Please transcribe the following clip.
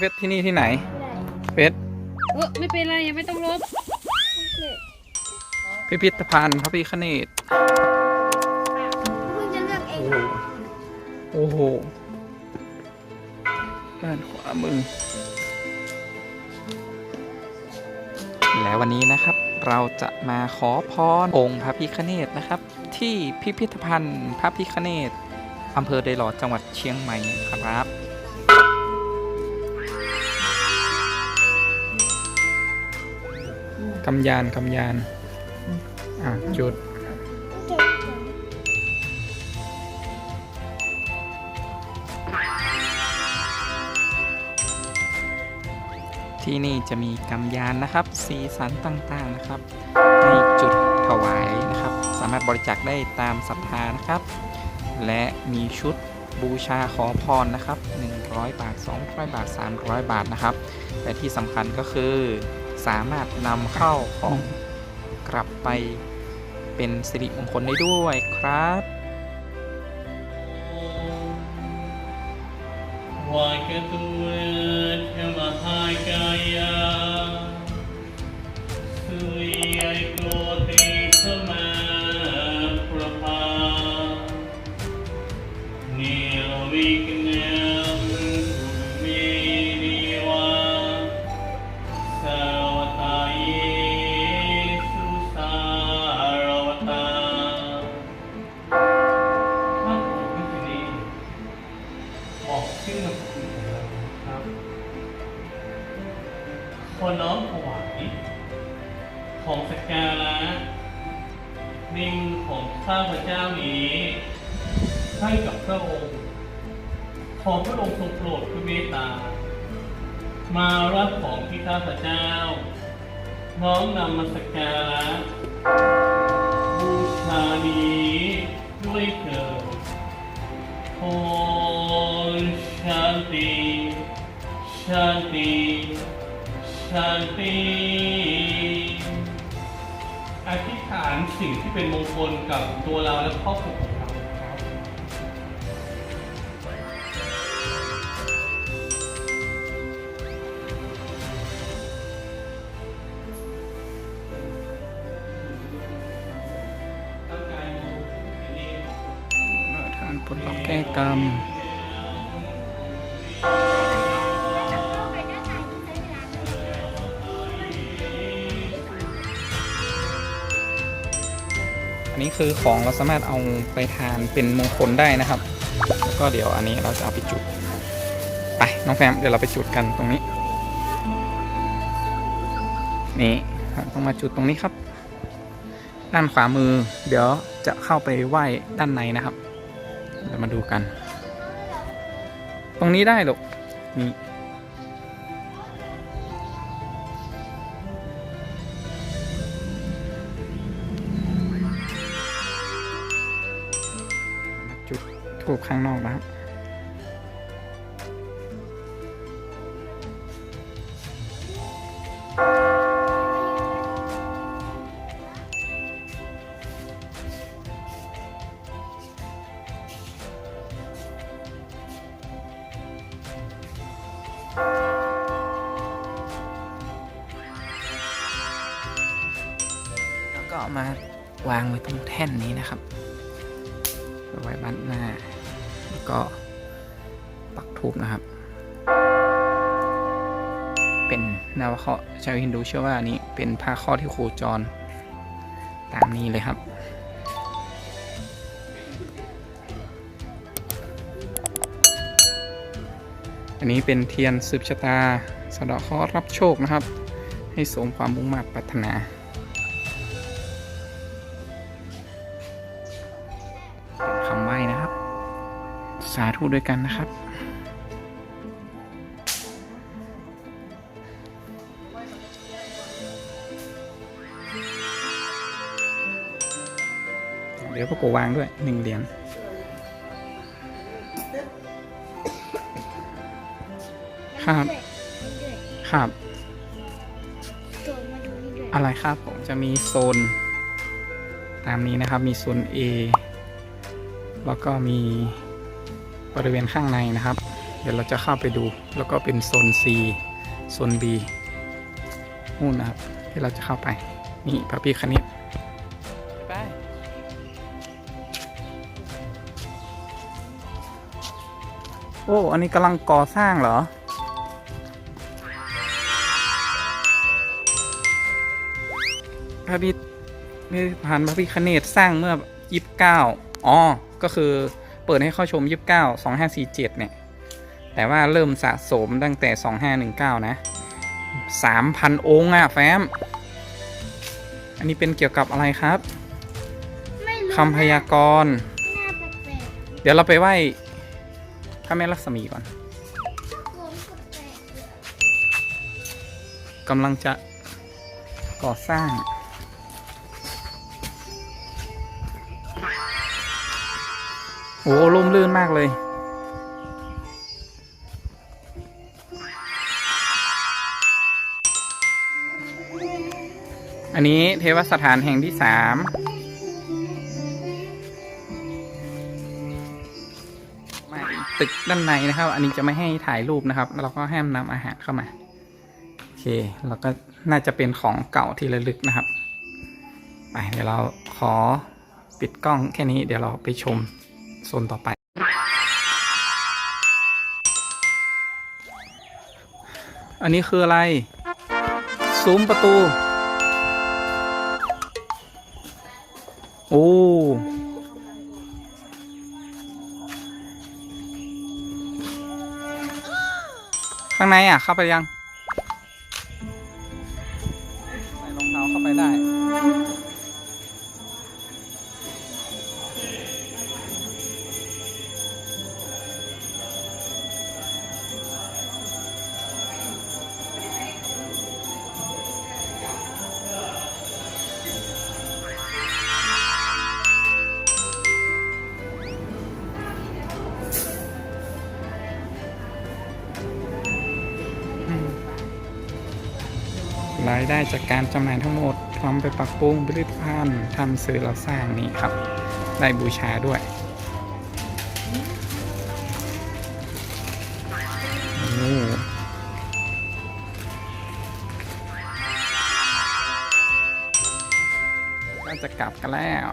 เพชรที่นี่ที่ไหนไม่ได้เพชรเออไม่เป็นไรยังไม่ต้องลบไม่เกิดพิพิธภัณฑ์พระพิฆเนศเพิ่งจะเลือกเองโอ้โหโอ้โหด้านขวามือ แล้ววันนี้นะครับ เราจะมาขอพรองค์พระพิฆเนศนะครับ ที่พิพิธภัณฑ์พระพิฆเนศอำเภอเดยหลอดจังหวัดเชียงใหม่ครับ กำยานกำยาน อะ จุดเก็บก่อนที่นี่จะมีกำยานนะครับ สีสันต่างๆนะครับ ให้จุดถวายนะครับ สามารถบริจาคได้ตามศรัทธานะครับ และมีชุดบูชาขอพรนะครับ 100 บาท 200 บาท 300 บาทนะครับ แต่ที่สำคัญก็คือ สามารถนำเข้าของกลับไปเป็นสิริมงคลได้ด้วยครับวากตุเว ขอน้อมถวายของสักการะในมือของข้าพเจ้านี้ให้กับพระองค์ ขอพระองค์ทรงโปรดพระเมตตา มารับของที่ข้าพเจ้า น้อมนำมาสักการะบูชานี้ด้วยเถิดโอชันติชันติ ชันติ อธิษฐานสิ่งที่เป็นมงคลกับตัวเราและครอบครัวของเราตั้งใจดูสิ่งนี้ทานผลล็อกแก้กรรม อันนี้คือของเราสามารถเอาไปทานเป็นมงคลได้นะครับ แล้วก็เดี๋ยวอันนี้เราจะเอาไปจุด ไปน้องแฟมเดี๋ยวเราไปจุดกันตรงนี้ นี่ต้องมาจุดตรงนี้ครับ ด้านขวามือ เดี๋ยวจะเข้าไปไหว้ด้านในนะครับ เดี๋ยวมาดูกัน ตรงนี้ได้หรอกนี่ จุดทูบข้างนอกนะครับ แล้วก็เอามาวางไว้ตรงแท่นนี้นะครับ ไว้บ้านหน้า ก็ปักทูบนะครับ เป็นนาวเคราะห์ชาวฮินดูเชื่อว่าอันนี้เป็นผ้าข้อที่โคจร ตามนี้เลยครับอันนี้เป็นเทียนสืบชะตาสะเดาะเคราะห์รับโชคนะครับ ให้สมความมุ่งมั่นปรารถนา สาธุด้วยกันนะครับเดี๋ยวพระโกวางด้วยหนึ่งเหรียญครับ ครับ อะไรครับผมจะมีโซน ตามนี้นะครับ มีโซน A แล้วก็มี บริเวณข้างในนะครับ เดี๋ยวเราจะเข้าไปดู แล้วก็เป็นโซน C โซน B นู่นนะครับ ที่เราจะเข้าไป นี่พระพิคณิตไปโอ้ อันนี้กำลังก่อสร้างเหรอพระพิพิธภัณฑ์พระพิคเนตสร้างเมื่อ29อ๋อ ก็คือ เปิดให้เข้าชม 29 2547 เนี่ย แต่ว่าเริ่มสะสมตั้งแต่ 2519 นะ 3,000 องค์อะแฟมอันนี้เป็นเกี่ยวกับอะไรครับไม่รู้คำพยากรณ์หน้าแปลกเดี๋ยวเราไปไหว้พระแม่ลักษมีก่อนๆโกงแปลกๆเลยกำลังจะก่อสร้าง โอ้ล่มลื่นมากเลย อันนี้เทวสถานแห่งที่สามมาตึกด้านในนะครับ อันนี้จะไม่ให้ถ่ายรูปนะครับแล้วเราก็ห้ามนำอาหารเข้ามา โอเค แล้วก็น่าจะเป็นของเก่าที่ระลึกนะครับ ไปเดี๋ยวเราขอปิดกล้องแค่นี้ เดี๋ยวเราไปชม โซนต่อไป อันนี้คืออะไร ซุ้มประตู โอ้ข้างในอะ เข้าไปยัง ใส่รองเท้าเข้าไปได้ รายได้จากการจำหน่ายทั้งหมดพร้อมไปปรับปรุงผลิตภัณฑ์ทำซื้อเราสร้างนี่ครับ ได้บูชาด้วยก็จะกลับกันแล้ว